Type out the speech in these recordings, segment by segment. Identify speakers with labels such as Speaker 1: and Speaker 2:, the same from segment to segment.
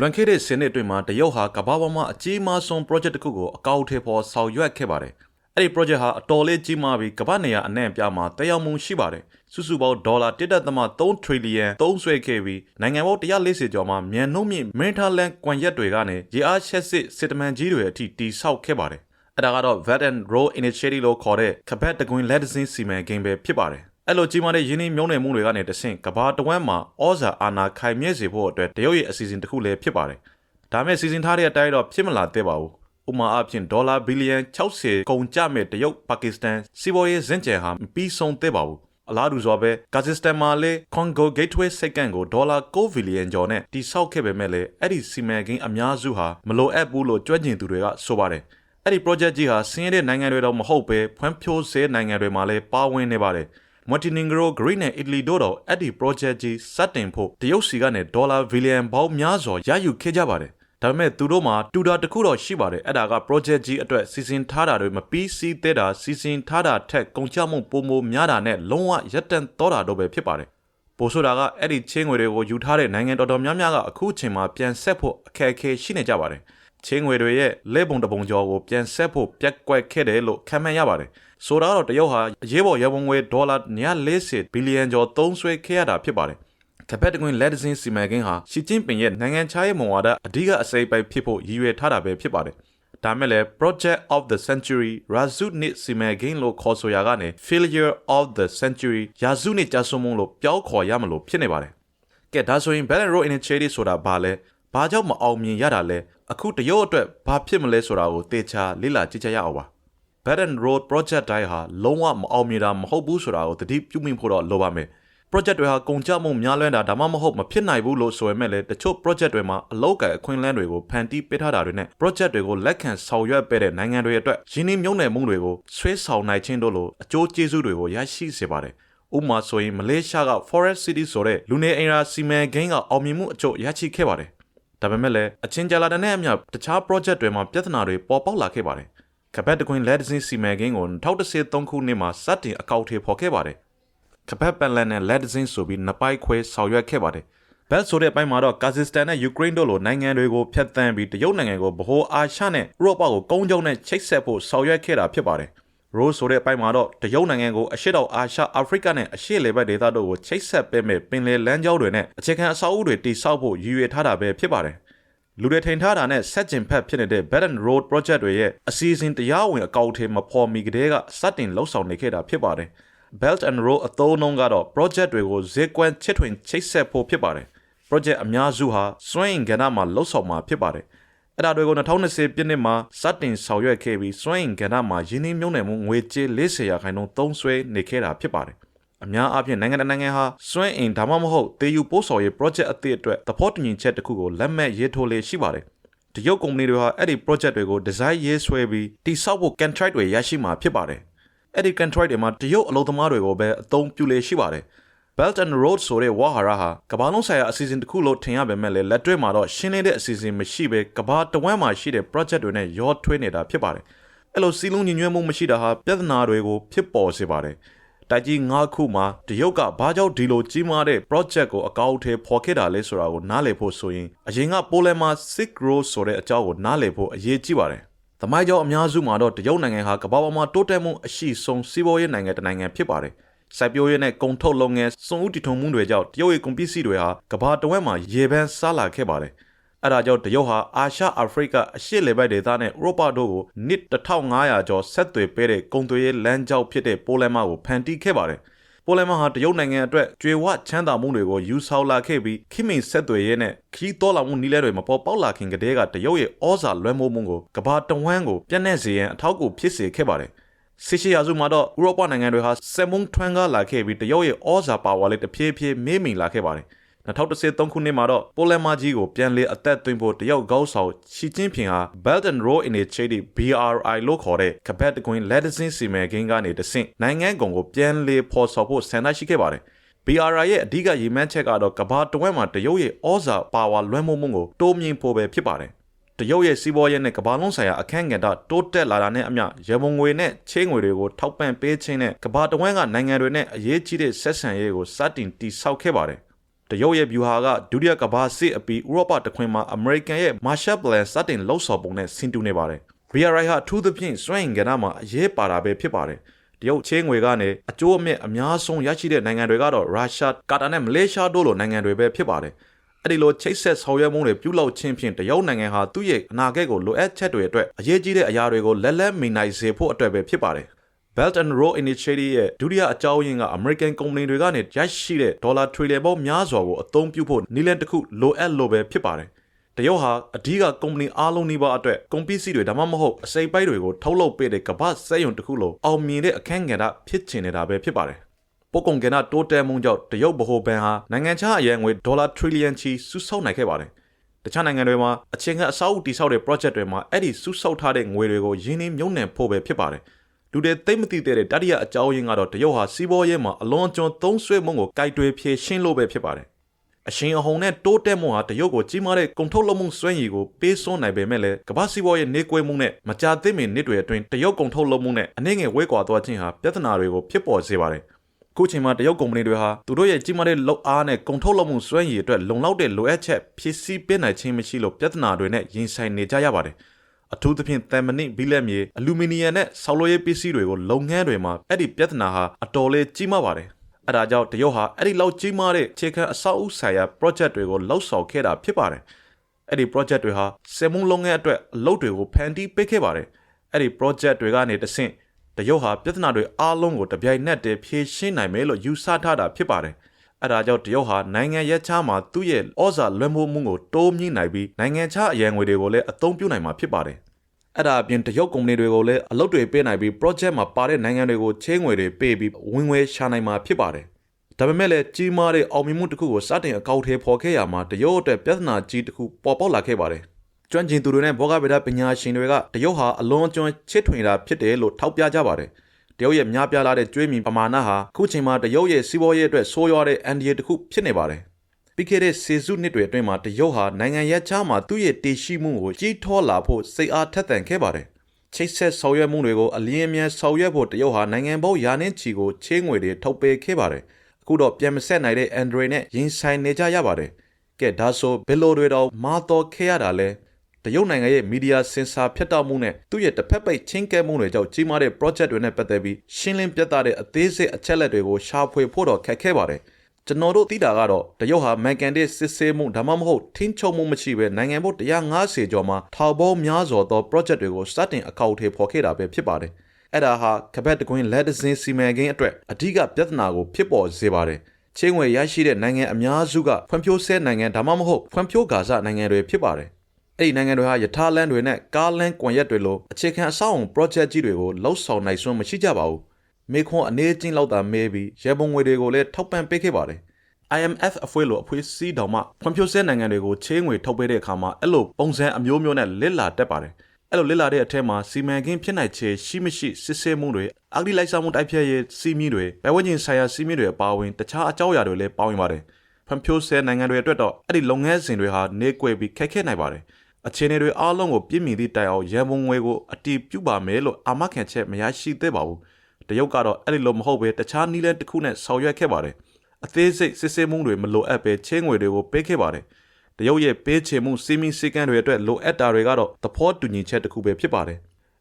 Speaker 1: လွန်ခဲ့တဲ့10နှစ်အတွင်းမှာတရုတ်ဟာကမ္ဘာပေါ်မှာအကြီးမားဆုံး project တစ်ခုကိုအကောင့်ထဲပေါ်ဆောင်ရွက်ခဲ့ပါတယ်။အဲ့ဒီ project ဟာအတော်လေးကြီးမားပြီးကမ္ဘာနေရာအနှံ့အပြားမှာတည်ရောက်မှုရှိပါတယ်။စုစုပေါင်းဒေါ်လာ1.3 trillion သုံးစွဲခဲ့ပြီးနိုင်ငံပေါင်း140ကျော်မှာမြန်နှုံးမြင့် Metaland ကွန်ရက်တွေကနေရေအားချက်စစ်စစ်တမန်ကြီးတွေအထိတိဆောက်ခဲ့ပါတယ်။အဲ့ဒါကတော့ Vet and Road Initiative လို့ခေါ်တဲ့ကပတ်တကွင်းလက်ဒစင်းစီမံကိန်းပဲဖြစ်ပါတယ်။ အဲ့လိုကြီးမားတဲ့ယင်းနှမြုံနယ်မှုတွေကနေတဆင့်ကဘာတဝမ်းမှာဩဇာအာဏာခိုင်မြဲစေဖို့အတွက်တရုတ်ရဲ့အစီအစဉ်တစ်ခုလည်းဖြစ်ပါတယ်။ဒါမဲ့စီစဉ်ထားတဲ့အတိုင်းတော့ဖြစ်မလာသေးပါဘူး။ဥမာအဖြစ်ဒေါ်လာဘီလီယံ60ကုန်ကျမဲ့တရုတ်ပါကစ္စတန်စီးပွားရေးဇင့်ကျယ်ဟာမပြီးဆုံးသေးပါဘူး။အလားတူစွာပဲကာဇစ်စတန်မှာလည်း Congo Gateway စိတ်ကန့်ကိုဒေါ်လာ9ဘီလီယံကျော်နဲ့တိစောက်ခဲ့ပေမဲ့လည်းအဲ့ဒီစီမံကိန်းအများစုဟာမလိုအပ်ဘူးလို့ကြွက်ကျင်သူတွေကဆိုပါတယ်။အဲ့ဒီ project ကြီးဟာဆင်းရဲတဲ့နိုင်ငံတွေတော့မဟုတ်ပဲဖွံ့ဖြိုးဆဲနိုင်ငံတွေမှာလည်းပါဝင်နေပါတယ်။ Montenegro, Greece နဲ့ Italy တို့တော့အဲ့ဒီ project ကြီးစတင်ဖို့တရုတ်စီကနေဒေါ်လာဘီလီယံပေါင်းများစွာရယူခဲ့ကြပါတယ်။ဒါပေမဲ့သူတို့မှာတူတာတစ်ခုတော့ရှိပါတယ်။အဲ့ဒါက project ကြီးအတွက်စီစဉ်ထားတာတွေမပြီးစီးသေးတာစီစဉ်ထားတာထက်ကုန်ကျမှုပိုမိုများတာနဲ့လုံးဝရပ်တန့်တော့တာတော့ပဲဖြစ်ပါတယ်။ပိုဆိုတာကအဲ့ဒီချင်းငွေတွေကိုယူထားတဲ့နိုင်ငံတော်တော်များများကအခုချိန်မှာပြန်ဆက်ဖို့အခက်အခဲရှိနေကြပါတယ်။ ချင်းငွေတွေရဲ့လဲပုံတပုံကျော်ကိုပြန်ဆက်ဖို့ပြက်ကွက်ခဲ့တယ်လို့ခံမှန်းရပါတယ်။ဆိုတော့တရုတ်ဟာအရေးပေါ်ရပုံငွေဒေါ်လာ140ဘီလီယံကျော်သုံးစွဲခဲ့ရတာဖြစ်ပါတယ်။ကပတ်တကွင်းလက်ဒစင်းစီမံကိန်းဟာရှီကျင်းပင်ရဲ့နိုင်ငံခြားရေးမူဝါဒအဓိကအစိပ်ပိုက်ဖြစ်ဖို့ရည်ရွယ်ထားတာပဲဖြစ်ပါတယ်။ဒါမဲ့လည်း Project of the Century ရာဇုနစ်စီမံကိန်းလို့ခေါ်ဆိုရာကနေ Failure of the Century ရာဇုနစ်ကြာဆုံးမှုလို့ပြောခေါ်ရမလို့ဖြစ်နေပါတယ်။ကဲဒါဆိုရင် Belt and Road Initiative ဆိုတာဘာလဲ။ ဘာကြောင့်မအောင်မြင်ရတာလဲ။အခုတရုတ်အတွက်ဘာဖြစ်မလဲဆိုတာကိုတေချာလေ့လာကြည့်ကြရအောင်ပါ။ Belt and Road Project တိုင်းဟာလုံးဝမအောင်မြင်တာမဟုတ်ဘူးဆိုတာကိုသတိပြုမိဖို့တော့လိုပါမယ်။ project တွေဟာကုန်ကျမှုများလွန်းတာဒါမှမဟုတ်မဖြစ်နိုင်ဘူးလို့ဆိုပေမဲ့လည်းတချို့ project တွေမှာအလောက်ကအခွင့်အလမ်းတွေကိုဖန်တီးပေးထားတာတွေနဲ့ project တွေကိုလက်ခံဆောင်ရွက်ပေးတဲ့နိုင်ငံတွေအတွက်ရင်းနှီးမြှုပ်နှံမှုတွေကိုဆွဲဆောင်နိုင်ခြင်းတို့လိုအကျိုးကျေးဇူးတွေကိုရရှိစေပါတယ်။ဥပမာဆိုရင်မလေးရှားက Forest City ဆိုတဲ့လူနေအိမ်ရာစီမံကိန်းကအောင်မြင်မှုအကျိုးရရှိခဲ့ပါတယ်။ ဒါပေမဲ့လည်းအချင်းကြလာတဲ့အမျှတခြား project တွေမှာပြဿနာတွေပေါ်ပေါက်လာခဲ့ပါတယ်။ကပတ်တကွင်းလက်ဒစင်းစီမံကိန်းကို2013ခုနှစ်မှာစတင်အကောက်ထေဖော်ခဲ့ပါတယ်။ကပတ်ပန်လန်နဲ့လက်ဒစင်းဆိုပြီးနှစ်ပိုက်ခွဲဆောင်ရွက်ခဲ့ပါတယ်။ဘက်ဆိုတဲ့အပိုင်းမှာတော့ကာဇစ်စတန်နဲ့ယူကရိန်းတို့လိုနိုင်ငံတွေကိုဖျက်ဆီးပြီးတရုတ်နိုင်ငံကိုဗဟိုအာရှနဲ့ဥရောပကိုကုန်းကျုံနဲ့ချိတ်ဆက်ဖို့ဆောင်ရွက်ခဲ့တာဖြစ်ပါတယ်။ Rose ဆိုတဲ့အပိုင်းမှာတော့တရုတ်နိုင်ငံကိုအရှေ့တောင်အာရှအာဖရိကနဲ့အရှေ့လေဘက်ဒေသတို့ကိုချိတ်ဆက်ပေးမဲ့ပင်လယ်လမ်းကြောင်းတွေနဲ့အခြေခံအဆောက်အဦတွေတည်ဆောက်ဖို့ရည်ရွယ်ထားတာပဲဖြစ်ပါတယ်လူတွေထိန်ထားတာနဲ့ဆက်ကျင်ဖက်ဖြစ်နေတဲ့ Belt and Road Project တွေရဲ့အစီအစဉ်တရားဝင်အကောင့်ထဲမဖော်မီကတည်းကစတင်လှုပ်ဆောင်နေခဲ့တာဖြစ်ပါတယ်။ Belt and Road အသုံးနှုန်းကတော့ project တွေကိုဈေးကွက်ချစ်ထွင်ချိတ်ဆက်ဖို့ဖြစ်ပါတယ်။ project အများစုဟာစွန့်ရင်ကဏ္ဍမှာလှုပ်ဆောင်မှာဖြစ်ပါတယ်။ အဲ့ဒါတွေကို2020ပြည့်နှစ်မှာစတင်ဆောင်ရွက်ခဲ့ပြီးစွန့်ရင်ကဏ္ဍမှာယင်းနှိမ့်မြုံနယ်မှုငွေကြေး40ရာခိုင်နှုန်းသုံးစွဲနေခဲ့တာဖြစ်ပါတယ်။အများအားဖြင့်နိုင်ငံတကာနိုင်ငံဟာစွန့်အင်ဒါမှမဟုတ်တေယူပို့ဆောင်ရေး project အသစ်အတွက်သဘောတူညီချက်တစ်ခုကိုလက်မှတ်ရေးထိုးလေရှိပါတယ်။တရုတ်ကုမ္ပဏီတွေဟာအဲ့ဒီ project တွေကို design ရေးဆွဲပြီးတိစောက်ဖို့ contract တွေရရှိမှာဖြစ်ပါတယ်။အဲ့ဒီ contract တွေမှာတရုတ်အလုပ်သမားတွေကိုပဲအသုံးပြုလေရှိပါတယ်။ Belt and Road ဆိုတဲ့ဝါဟာရဟာကမ္ဘာလုံးဆိုင်ရာအစီအစဉ်တစ်ခုလို့ထင်ရပေမဲ့လည်းလက်တွေ့မှာတော့ရှင်းလင်းတဲ့အစီအစဉ်မရှိဘဲကမ္ဘာတဝန်းမှာရှိတဲ့ project တွေနဲ့ရောထွေးနေတာဖြစ်ပါတယ်။အဲ့လိုစီးလုံးညီညွတ်မှုမရှိတာဟာပြဿနာတွေကိုဖြစ်ပေါ်စေပါတယ်။တိုက်ကြီး၅ခုမှာတရုတ်ကဘာကြောင့်ဒီလိုကြီးမားတဲ့ project ကိုအကောင့်ထဲဖော်ခဲ့တာလဲဆိုတာကိုနားလည်ဖို့ဆိုရင်အရင်ကပိုလန်မှာ Silk Road ဆိုတဲ့အကြောင်းကိုနားလည်ဖို့အရေးကြီးပါတယ်။သမိုင်းကြောင်းအများစုမှာတော့တရုတ်နိုင်ငံဟာကမ္ဘာပေါ်မှာတိုးတက်မှုအရှိဆုံးစီးပွားရေးနိုင်ငံတစ်နိုင်ငံဖြစ်ပါတယ်။ စိုက်ပျိုးရေးနဲ့ကုန်ထုတ်လုပ်ငန်းစွန့်ဦးတည်ထုံမှုတွေကြောင့်တရုတ်ရဲ့ကုန်ပစ္စည်းတွေဟာကမ္ဘာတဝက်မှာရေပန်းစားလာခဲ့ပါတယ်။အဲဒါကြောင့်တရုတ်ဟာအာရှအာဖရိကအရှေ့လေဘက်ဒေသနဲ့ဥရောပတို့ကိုနှစ်1500ကျော်ဆက်သွယ်ပေးတဲ့ကုန်သွယ်ရေးလမ်းကြောင်းဖြစ်တဲ့ပိုလန်မာကိုဖန်တီးခဲ့ပါတယ်။ပိုလန်မာဟာတရုတ်နိုင်ငံအတွက်ကျွေဝချမ်းသာမှုတွေကိုယူဆောင်လာခဲ့ပြီးခိမိန်ဆက်သွယ်ရေးနဲ့ခီးတော်လာမှုနည်းလမ်းတွေမပေါ်ပေါက်လာခင်ကတည်းကတရုတ်ရဲ့ဩဇာလွှမ်းမိုးမှုကိုကဘာတဝန်းကိုပြန့်နှံ့စေရန်အထောက်အကူဖြစ်စေခဲ့ပါတယ်။ ဆီရှီယာစုမှာတော့ဥရောပနိုင်ငံတွေဟာစက်မုံထွန်းကားလာခဲ့ပြီးတရုတ်ရဲ့ဩဇာပါဝါလေးတဖြည်းဖြည်းမေးမိန်လာခဲ့ပါတယ်။2013ခုနှစ်မှာတော့ပိုလန်မာကြီးကိုပြန်လည်အသက်သွင်းဖို့တရုတ်ကောက်ဆောင်ရှီကျင်းဖင်ဟာ Belt and Road Initiative BRI လို့ခေါ်တဲ့ကပတ်တကွင်းလက်ဒစင်းစီမံကိန်းကနေတဆင့်နိုင်ငံကုန်ကိုပြန်လည်ဖော်ဆောင်ဖို့ဆန္ဒရှိခဲ့ပါတယ်။ BRI ရဲ့အဓိကရည်မှန်းချက်ကတော့ကမ္ဘာတဝက်မှာတရုတ်ရဲ့ဩဇာပါဝါလွှမ်းမိုးမှုကိုတိုးမြှင့်ဖို့ပဲဖြစ်ပါတယ်။ တရုတ်ရဲ့စီးပွားရေးနဲ့ကမ္ဘာလုံးဆိုင်ရာအခန့်ကဏ္ဍတိုးတက်လာတာနဲ့အမျှရမုံငွေနဲ့ချင်းငွေတွေကိုထောက်ပံ့ပေးခြင်းနဲ့ကမ္ဘာတဝန်းကနိုင်ငံတွေနဲ့အရေးကြီးတဲ့ဆက်ဆံရေးကိုစတင်တည်ဆောက်ခဲ့ပါတယ်။တရုတ်ရဲ့ဗျူဟာကဒုတိယကမ္ဘာစစ်အပြီးဥရောပတခွင်မှာအမေရိကန်ရဲ့ Marshall Plan စတင်လှုပ်ဆော်ပုံနဲ့ဆင်တူနေပါတယ်။ BRI ဟာအထူးသဖြင့်စွမ်းအင်ကဏ္ဍမှာအရေးပါတာပဲဖြစ်ပါတယ်။တရုတ်ချင်းငွေကနေအကျိုးအမြတ်အများဆုံးရရှိတဲ့နိုင်ငံတွေကတော့ရုရှား၊ကာတာနဲ့မလေးရှားတို့လိုနိုင်ငံတွေပဲဖြစ်ပါတယ်။ အဲ့ဒီလိုချိတ်ဆက်ဆောင်ရွက်မှုတွေပြုလုပ်ခြင်းဖြင့်တရုတ်နိုင်ငံဟာသူ့ရဲ့အနာဂတ်ကိုလိုအပ်ချက်တွေအတွက်အရေးကြီးတဲ့အရာတွေကိုလက်လက်မိနိုင်စေဖို့အတွက်ပဲဖြစ်ပါတယ်။ Belt and Road Initiative ရဲ့ဒုတိယအကြောင်းရင်းက American ကုမ္ပဏီတွေကနေရရှိတဲ့ဒေါ်လာထရီလီယံပေါင်းများစွာကိုအသုံးပြုဖို့နည်းလမ်းတစ်ခုလိုအပ်လို့ပဲဖြစ်ပါတယ်။တရုတ်ဟာအဓိကကုမ္ပဏီအားလုံးနှိပါအတွက်ကုန်ပစ္စည်းတွေဒါမှမဟုတ်အစိပ်ပိုက်တွေကိုထုတ်လုပ်ပေးတဲ့ကမ္ဘာစက်ရုံတစ်ခုလိုအောင်မြင်တဲ့အခန်းကဏ္ဍဖြစ်ချင်နေတာပဲဖြစ်ပါတယ်။ ပို့ကုန်ကဏ္ဍတိုးတက်မှုကြောင့်တရုတ်ဗဟိုဘဏ်ဟာနိုင်ငံခြားအရန်ငွေဒေါ်လာထရီလီယံချီစုဆောက်နိုင်ခဲ့ပါတယ်။တခြားနိုင်ငံတွေမှာအချင်းကအစောက်အဦတည်ဆောက်တဲ့ project တွေမှာအဲ့ဒီစုဆောက်ထားတဲ့ငွေတွေကိုရင်းနှီးမြှုပ်နှံဖို့ပဲဖြစ်ပါတယ်။လူတွေသိမ့်မသိတဲ့တတိယအကြောင်းရင်းကတော့တရုတ်ဟာစီးပွားရေးမှာအလွန်ကျွံသုံးဆွဲမှုကိုကြိုက်တွေဖြည့်ရှင်းလို့ပဲဖြစ်ပါတယ်။အရှင်အဟုန်နဲ့တိုးတက်မှုဟာတရုတ်ကိုကြီးမားတဲ့ကုန်ထုတ်လုပ်မှုစွမ်းရည်ကိုပေးစွန်းနိုင်ပေမဲ့လည်းကမ္ဘာစီးပွားရေးနေကွဲမှုနဲ့မကြာသေးမီနှစ်တွေအတွင်းတရုတ်ကုန်ထုတ်လုပ်မှုနဲ့အနည်းငယ်ဝဲကွာသွားခြင်းဟာပြဿနာတွေကိုဖြစ်ပေါ်စေပါတယ်။ ခုချိန်မှာတရုတ်ကုမ္ပဏီတွေဟာသူတို့ရဲ့ကြီးမားတဲ့လုပ်အားနဲ့ကုန်ထုတ်လုပ်မှုစွမ်းရည်အတွက်လုံလောက်တဲ့လိုအပ်ချက်ဖြည့်ဆည်းပေးနိုင်ခြင်းမရှိလို့ပြဿနာတွေနဲ့ရင်ဆိုင်နေကြရပါတယ်။အထူးသဖြင့်သံမဏိဘီလက်မြေအလူမီနီယံနဲ့ဆောက်လုပ်ရေးပစ္စည်းတွေကိုလုပ်ငန်းတွေမှာအဲ့ဒီပြဿနာဟာအတော်လေးကြီးမားပါတယ်။အဲဒါကြောင့်တရုတ်ဟာအဲ့ဒီလောက်ကြီးမားတဲ့ခြေခံအဆောက်အဦဆိုင်ရာ project တွေကိုလှုပ်ဆောင်ခဲ့တာဖြစ်ပါတယ်။အဲ့ဒီ project တွေဟာစက်မှုလုပ်ငန်းအတွက်အလုပ်တွေကိုဖန်တီးပေးခဲ့ပါတယ်။အဲ့ဒီ project တွေကနေတဆင့် တရုတ်ဟာပြဿနာတွေအားလုံးကိုတပြိုင်နက်တည်းဖြေရှင်းနိုင်မယ်လို့ယူဆထားတာဖြစ်ပါတယ်။အဲဒါကြောင့်တရုတ်ဟာနိုင်ငံရဲ့ခြားမှာသူ့ရဲ့ဩဇာလွှမ်းမိုးမှုကိုတိုးမြှင့်နိုင်ပြီးနိုင်ငံခြားအရန်ငွေတွေကိုလည်းအသုံးပြုနိုင်မှာဖြစ်ပါတယ်။အဲ့ဒါအပြင်တရုတ်ကုမ္ပဏီတွေကိုလည်းအလုပ်တွေပေးနိုင်ပြီး project မှာပါတဲ့နိုင်ငံတွေကိုချင်းငွေတွေပေးပြီးဝင်ငွေရှာနိုင်မှာဖြစ်ပါတယ်။ဒါပေမဲ့လည်းကြီးမားတဲ့အောင်မြင်မှုတစ်ခုကိုစတင်အကောက်ထဲပေါ်ခဲ့ရမှာတရုတ်အတွက်ပြဿနာကြီးတစ်ခုပေါ်ပေါက်လာခဲ့ပါတယ်။ ကျွမ်းကျင်သူတွေနဲ့ဘောဂဗေဒပညာရှင်တွေကတရုတ်ဟာအလွန်ကျွမ်းချစ်ထွင်တာဖြစ်တယ်လို့ထောက်ပြကြပါတယ်။တရုတ်ရဲ့များပြားလာတဲ့ကျွေးမြီပမာဏဟာခုချိန်မှာတရုတ်ရဲ့စီးပွားရေးအတွက်ဆိုးရွားတဲ့အန်ဒီရတစ်ခုဖြစ်နေပါတယ်။ပြီးခဲ့တဲ့စေစုနှစ်တွေအတွင်းမှာတရုတ်ဟာနိုင်ငံရဲ့ခြားမှာသူ့ရဲ့တည်ရှိမှုကိုကြီးထွားလာဖို့စိတ်အားထက်သန်ခဲ့ပါတယ်။ချိတ်ဆက်ဆောင်ရွက်မှုတွေကိုအလင်းအမြန်ဆောင်ရွက်ဖို့တရုတ်ဟာနိုင်ငံပေါင်းရာနှင်းချီကိုချေးငွေတွေထုတ်ပေးခဲ့ပါတယ်။အခုတော့ပြန်မဆက်နိုင်တဲ့ Android နဲ့ရင်ဆိုင်နေကြရပါတယ်။ကဲဒါဆိုဘယ်လိုတွေတော့မာတော်ခဲ့ရတာလဲ တရုတ်နိုင်ငံရဲ့မီဒီယာစင်ဆာဖြတ်တောက်မှုနဲ့သူ့ရဲ့တစ်ဖက်ပိတ်ချင်းကဲမှုတွေကြောင့်ကြီးမားတဲ့ project တွေနဲ့ပတ်သက်ပြီးရှင်းလင်းပြသတဲ့အသေးစိတ်အချက်လက်တွေကိုရှာဖွေဖို့တော့ခက်ခဲပါတယ်ကျွန်တော်တို့သိတာကတော့တရုတ်ဟာမန်ကန်တဲ့စစ်ဆေးမှုဒါမှမဟုတ်ထင်းချုံမှုမရှိဘဲနိုင်ငံပေါင်း150ကျော်မှာထောက်ပေါင်းများစွာသော project တွေကိုစတင်အကောက်အထည်ဖော်ခဲ့တာပဲဖြစ်ပါတယ်အဲ့ဒါဟာကပတ်တကွင်းလက်ဒဇင်းစီမံကိန်းအတွက်အဓိကပြဿနာကိုဖြစ်ပေါ်စေပါတယ်ချင်းဝယ်ရရှိတဲ့နိုင်ငံအများစုကဖွံ့ဖြိုးဆဲနိုင်ငံဒါမှမဟုတ်ဖွံ့ဖြိုးကာစနိုင်ငံတွေဖြစ်ပါတယ် အဲ့ဒီနိုင်ငံတွေဟာယထာလန်တွေနဲ့ကားလန်ကွန်ရက်တွေလိုအခြေခံအဆောက်အုံ project ကြီးတွေကိုလှုပ်ဆောင်နိုင်စွမ်းမရှိကြပါဘူးမေခွန်အနေချင်းလောက်သာမဲပြီးရေပုံငွေတွေကိုလည်းထောက်ပံ့ပေးခဲ့ပါတယ် IMF အဖွဲ့လိုအဖွဲ့အစည်းတောင်မှဖွံ့ဖြိုးဆဲနိုင်ငံတွေကိုချေးငွေထုတ်ပေးတဲ့အခါမှာအဲ့လိုပုံစံအမျိုးမျိုးနဲ့လစ်လာတက်ပါတယ်အဲ့လိုလစ်လာတဲ့အထက်မှာစီမံကိန်းဖြစ်နိုင်ခြေရှိမရှိစစ်ဆေးမှုတွေအဂတိလိုက်စားမှုတိုက်ဖျက်ရေးစီမီတွေဘယ်ဝချင်းဆိုင်ရာစီမီတွေအပါအဝင်တခြားအကြောင်းအရာတွေလည်းပါဝင်ပါတယ်ဖွံ့ဖြိုးဆဲနိုင်ငံတွေအတွက်တော့အဲ့ဒီလုပ်ငန်းစဉ်တွေဟာနေကွယ်ပြီးခက်ခဲနိုင်ပါတယ် အခြေအနေတွေအားလုံးကိုပြည့်မီသည့်တိုင်အောင်ရန်ပုံငွေကိုအတီးပြုပါမယ်လို့အာမခံချက်မရရှိသေးပါဘူးတရုတ်ကတော့အဲ့ဒီလိုမဟုတ်ပဲတခြားနည်းလမ်းတစ်ခုနဲ့ဆောင်ရွက်ခဲ့ပါတယ်အသေးစိတ်စစ်ဆေးမှုတွေမလိုအပ်ပဲချင်းငွေတွေကိုပေးခဲ့ပါတယ်တရုတ်ရဲ့ပေးချေမှုစီမီစီကန်းတွေအတွက်လိုအပ်တာတွေကတော့သဘောတူညီချက်တစ်ခုပဲဖြစ်ပါတယ်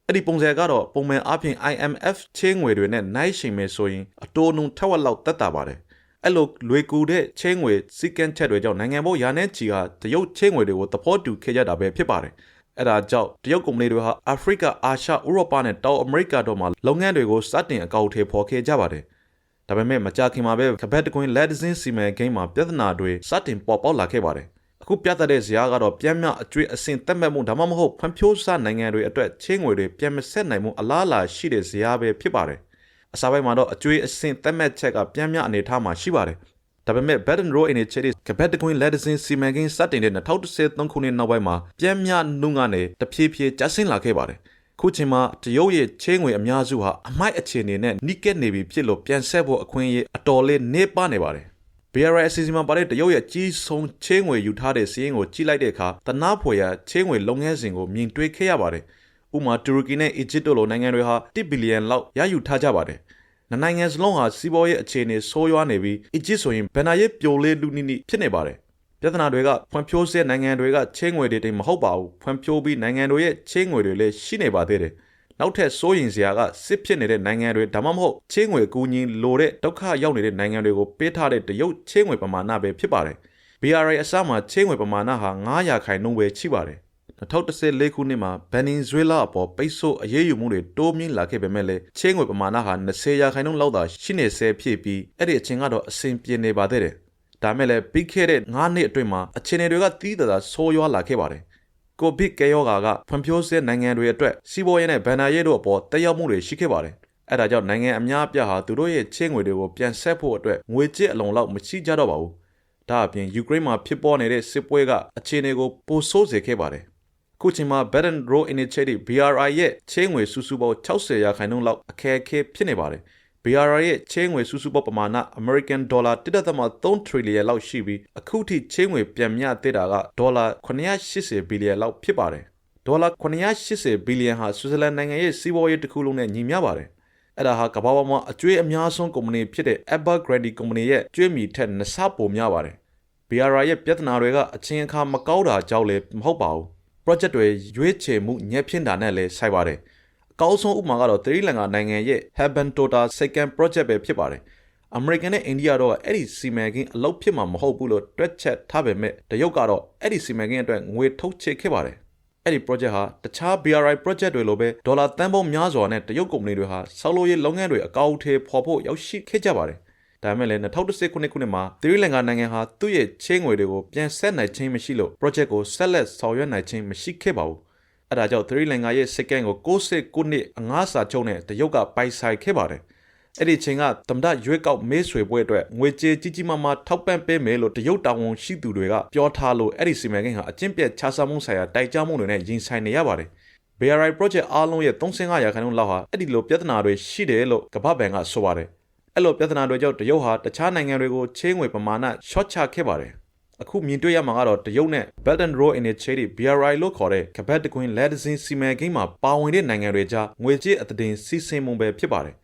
Speaker 1: အဲ့ဒီပုံစံကတော့ပုံမှန်အပြင် IMF ချင်းငွေတွေနဲ့နိုင်ရှိမယ်ဆိုရင်အတိုးနှုန်းထက်ဝက်လောက်တက်တာပါတယ် အဲ့လိုလွေကူတဲ့ချင်းငွေစီကန်းချက်တွေကြောင့်နိုင်ငံပေါင်းရာနဲ့ချီဟာတရုတ်ချင်းငွေတွေကိုသဘောတူခဲ့ကြတာပဲဖြစ်ပါတယ်အဲ့ဒါကြောင့်တရုတ်ကုမ္ပဏီတွေဟာအာဖရိကအာရှဥရောပနဲ့တောင်အမေရိကတို့မှာလုပ်ငန်းတွေကိုစတင်အကောက်အထည်ဖော်ခဲ့ကြပါတယ်။ဒါပေမဲ့မကြာခင်မှာပဲကပတ်တကွင်းလက်ဒဇင်းစီမံကိန်းမှာပြဿနာတွေစတင်ပေါ်ပေါက်လာခဲ့ပါတယ်။အခုပြသတဲ့ဇာတ်ကတော့ပြန်မြအကျွေးအဆင့်တက်မှတ်မှုဒါမှမဟုတ်ဖွံ့ဖြိုးစနိုင်ငံတွေအတွက်ချင်းငွေတွေပြန်မဆက်နိုင်မှုအလားအလာရှိတဲ့ဇာတ်ပဲဖြစ်ပါတယ်။ အစားပိုင်းမှာတော့အကျွေးအဆင့်တက်မှတ်ချက်ကပြန်မြအနေထားမှာရှိပါတယ်။ဒါပေမဲ့ Baton Row Initiative ကပတ်တကွင်းလက်ဒဇင်းစီမံကိန်းစတင်တဲ့2013ခုနှစ်နောက်ပိုင်းမှာပြန်မြနှုန်းကနေတဖြည်းဖြည်းကျဆင်းလာခဲ့ပါတယ်။ခုချိန်မှာတရုတ်ရဲ့ချင်းငွေအများစုဟာအမိုက်အခြေအနေနဲ့နိကက်နေပြီဖြစ်လို့ပြန်ဆက်ဖို့အခွင့်အရေးအတော်လေးနေပါနေပါတယ်။ BRI အစီအစဉ်မှာပါတဲ့တရုတ်ရဲ့ကြီးဆုံးချင်းငွေယူထားတဲ့စီးရင်ကိုကြည့်လိုက်တဲ့အခါတနာဖွယ်ရာချင်းငွေလုပ်ငန်းစဉ်ကိုမြင်တွေ့ခဲ့ရပါတယ်။ ဥမာတူရကီနဲ့အီဂျစ်တို့လိုနိုင်ငံတွေဟာ1ဘီလီယံလောက်ရယူထားကြပါတယ်။နှစ်နိုင်ငံစလုံးဟာစီးပွားရေးအခြေအနေဆိုးရွားနေပြီးအစ်ဂျစ်ဆိုရင်ဘန်နာရေးပြိုလေးလူနီနီဖြစ်နေပါတယ်ပြဿနာတွေကဖွံ့ဖြိုးဆဲနိုင်ငံတွေကချင်းငွေတွေတိမ်မဟုတ်ပါဘူးဖွံ့ဖြိုးပြီးနိုင်ငံတွေရဲ့ချင်းငွေတွေလည်းရှိနေပါသေးတယ်နောက်ထပ်စိုးရင်စရာကစစ်ဖြစ်နေတဲ့နိုင်ငံတွေဒါမှမဟုတ်ချင်းငွေကူညီလိုတဲ့ဒုက္ခရောက်နေတဲ့နိုင်ငံတွေကိုပေးထားတဲ့တရုတ်ချင်းငွေပမာဏပဲဖြစ်ပါတယ် BRI အစမှာချင်းငွေပမာဏဟာ900ခိုင်နှုန်းပဲရှိပါတယ် 2014ခုနှစ်မှာဗန်နီဇွဲလားအပေါ်ပိတ်ဆို့အရေးယူမှုတွေတိုးမြင့်လာခဲ့ပေမဲ့လည်းချင်းငွေပမာဏဟာ20ရာခိုင်နှုန်းလောက်သာရှိနေဆဲဖြစ်ပြီးအဲ့ဒီအချိန်ကတော့အဆင်ပြေနေပါသေးတယ်ဒါမဲ့လည်းပြီးခဲ့တဲ့9နှစ်အတွင်းမှာအခြေအနေတွေကတီးတသာဆိုးရွားလာခဲ့ပါတယ်ကိုဗစ်ကရောဂါကဖွံ့ဖြိုးဆဲနိုင်ငံတွေအတွက်စီးပွားရေးနဲ့ဗန်နာရေးတို့အပေါ်တက်ရောက်မှုတွေရှိခဲ့ပါတယ်အဲဒါကြောင့်နိုင်ငံအများအပြားဟာသူတို့ရဲ့ချင်းငွေတွေကိုပြန်ဆက်ဖို့အတွက်ငွေကြေးအလုံးလောက်မရှိကြတော့ပါဘူးဒါအပြင်ယူကရိန်းမှာဖြစ်ပေါ်နေတဲ့စစ်ပွဲကအခြေအနေကိုပိုဆိုးစေခဲ့ပါတယ် ခုချိန်မှာ Belt and Road Initiative BRI ရဲ့ချင်းငွေစုစုပေါင်း60ရာခိုင်နှုန်းလောက်အခက်အခဲဖြစ်နေပါတယ် BRI ရဲ့ချင်းငွေစုစုပေါင်းပမာဏ American Dollar 1.3 trillion လောက်ရှိပြီးအခုထိချင်းငွေပြန်မျှသေးတာကဒေါ်လာ980ဘီလီယံလောက်ဖြစ်ပါတယ်ဒေါ်လာ980ဘီလီယံဟာဆွစ်ဇာလန်နိုင်ငံရဲ့စီးပွားရေးတစ်ခုလုံးနဲ့ညီမျှပါတယ်အဲ့ဒါဟာကမ္ဘာပေါ်မှာအကျွေးအများဆုံးကုမ္ပဏီဖြစ်တဲ့ Evergrande ကုမ္ပဏီရဲ့ကျွေးမြီထက်နှစ်ဆပိုများပါတယ် BRI ရဲ့ပြဿနာတွေကအချင်းအခါမကောက်တာကြောင့်လည်းမဟုတ်ပါဘူး project တွေရွေးချယ်မှုညက်ဖြင်းတာနဲ့လည်းဆိုင်ပါတယ်အကောင်းဆုံးဥပမာကတော့သီရိလင်္ကာနိုင်ငံရဲ့ Heaven Tota Second Project ပဲဖြစ်ပါတယ်အမေရိကန်နဲ့အိန္ဒိယတော့အဲ့ဒီစီမံကိန်းအလုပ်ဖြစ်မှာမဟုတ်ဘူးလို့တွက်ချက်ထားပေမဲ့တရုတ်ကတော့အဲ့ဒီစီမံကိန်းအတွက်ငွေထုတ်ချေခဲ့ပါတယ်အဲ့ဒီ project ဟာတခြား BRI project တွေလိုပဲဒေါ်လာတန်ပေါင်းများစွာနဲ့တရုတ်ကုမ္ပဏီတွေဟာဆောက်လုပ်ရေးလုပ်ငန်းတွေအကောင့်ထဲပေါ်ဖို့ရောက်ရှိခဲ့ကြပါတယ် ဒါပေမဲ့လည်း2010ခုနှစ်ခုနှစ်မှာသီရိလင်္ကာနိုင်ငံဟာသူ့ရဲ့ချင်းငွေတွေကိုပြန်ဆက်နိုင်ခြင်းမရှိလို့ project ကိုဆက်လက်ဆောင်ရွက်နိုင်ခြင်းမရှိခဲ့ပါဘူး။အဲဒါကြောင့်သီရိလင်္ကာရဲ့စကန်ကို69ခုနှစ်အငှားစာချုပ်နဲ့တရုတ်ကပိုင်ဆိုင်ခဲ့ပါတယ်။အဲ့ဒီချိန်ကသမ္မတရွေးကောက်မေးဆွေပွဲအတွက်ငွေကြေးကြီးကြီးမားမားထောက်ပံ့ပေးမယ်လို့တရုတ်တာဝန်ရှိသူတွေကပြောထားလို့အဲ့ဒီစီမံကိန်းဟာအကျင့်ပြတ်ခြားစားမှုဆိုင်ရာတိုက်ကြားမှုတွေနဲ့ရင်ဆိုင်နေရပါတယ်။ BRI project အားလုံးရဲ့35ရာခိုင်နှုန်းလောက်ဟာအဲ့ဒီလိုပြဿနာတွေရှိတယ်လို့ကမ္ဘာ့ဘဏ်ကဆိုပါတယ်။ အဲ့လိုပြဿနာတွေကြောင့်တရုတ်ဟာတခြားနိုင်ငံတွေကိုချင်းငွေပမာဏ short ချခဲ့ပါတယ်အခုမြင်တွေ့ရမှာကတော့တရုတ်နဲ့ Belt and Road Initiative BRI လို့ခေါ်တဲ့ကပတ်တကွင်းလက်ဒဇင်းစီမံကိန်းမှာပါဝင်တဲ့နိုင်ငံတွေကြားငွေကြေးအသင်းစီစဉ်မှုပဲဖြစ်ပါတယ်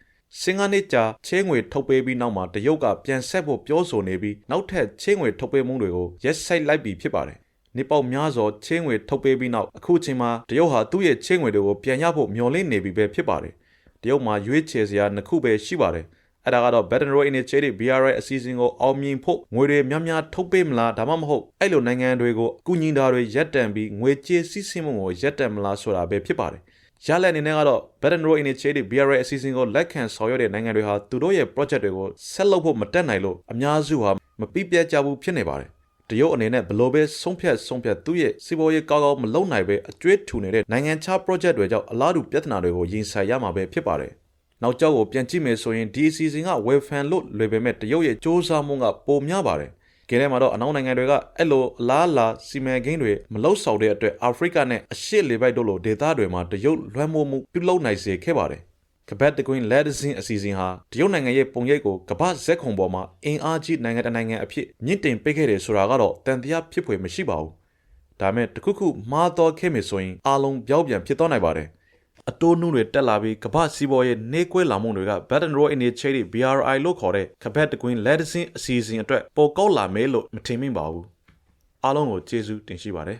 Speaker 1: စင်ကာနှစ်ကြာချင်းငွေထုတ်ပေးပြီးနောက်မှာတရုတ်ကပြန်ဆက်ဖို့ပြောဆိုနေပြီးနောက်ထပ်ချင်းငွေထုတ်ပေးမှုတွေကိုရက်ဆိုင်လိုက်ပြီးဖြစ်ပါတယ်နေပေါက်များစွာချင်းငွေထုတ်ပေးပြီးနောက်အခုချိန်မှာတရုတ်ဟာသူ့ရဲ့ချင်းငွေတွေကိုပြန်ရဖို့မျှော်လင့်နေပြီပဲဖြစ်ပါတယ်တရုတ်မှာရွေးချယ်စရာနှစ်ခုပဲရှိပါတယ် အဲ့ဒါကတော့ Baton Rouge Initiative BRI အစီအစဉ်ကိုအောင်မြင်ဖို့ငွေတွေများများထုတ်ပေးမလားဒါမှမဟုတ်အဲ့လိုနိုင်ငံတွေကိုအကူအညီတာတွေရပ်တန့်ပြီးငွေကြေးစီးဆင်းမှုကိုရပ်တန့်မလားဆိုတာပဲဖြစ်ပါတယ်ရလက်အနေနဲ့ကတော့ Baton Rouge Initiative BRI အစီအစဉ်ကိုလက်ခံဆောင်ရွက်တဲ့နိုင်ငံတွေဟာသူတို့ရဲ့ project တွေကိုဆက်လုပ်ဖို့မတက်နိုင်လို့အများစုဟာမပြပြကြဘူးဖြစ်နေပါတယ်တရုတ်အနေနဲ့ဘလို့ပဲဆုံးဖြတ်ဆုံးဖြတ်သူ့ရဲ့စီးပွားရေးကောင်းကောင်းမလုပ်နိုင်ပဲအကျွေးထူနေတဲ့နိုင်ငံခြား project တွေကြောင့်အလားတူပြဿနာတွေကိုရင်ဆိုင်ရမှာပဲဖြစ်ပါတယ် နောက်ကျောက်ကိုပြန်ကြည့်မယ်ဆိုရင်ဒီအစီအစဉ်က web fan လို့လွယ်ပေမဲ့တရုတ်ရဲ့စ조사မှုကပိုများပါတယ်။ကဲထဲမှာတော့အနောက်နိုင်ငံတွေကအဲ့လိုအလားအလာစီမံကိန်းတွေမလောက်ဆောင်တဲ့အတွက်အာဖရိကနဲ့အရှေ့လေပိုက်တို့လိုဒေသတွေမှာတရုတ်လွှမ်းမိုးမှုပြုလုပ်နိုင်စေခဲ့ပါတယ်။ကပတ်တကွင်းလက်ဒဇင်းအစီအစဉ်ဟာတရုတ်နိုင်ငံရဲ့ပုံရိပ်ကိုကမ္ဘာဇက်ခုံပေါ်မှာအင်အားကြီးနိုင်ငံတစ်နိုင်ငံအဖြစ်မြင့်တင်ပေးခဲ့တယ်ဆိုတာကတော့တန်တရားဖြစ်ဖွယ်မရှိပါဘူး။ဒါမဲ့တခုခုမှားတော့ခဲ့မယ်ဆိုရင်အားလုံးပြောင်းပြန်ဖြစ်သွားနိုင်ပါတယ်။ အတိုးနှုန်းတွေတက်လာပြီးကမ္ဘာစီးပွားရေးနှေးကွေးလာမှုတွေက Baton Rouge Initiative BRI လို့ခေါ်တဲ့ကပတ်တကွင်းလက်ဒစင်းအစီအစဉ်အတွက်ပေါ်ကောက်လာမယ်လို့မထင်မိပါဘူးအားလုံးကိုကျေးဇူးတင်ရှိပါတယ်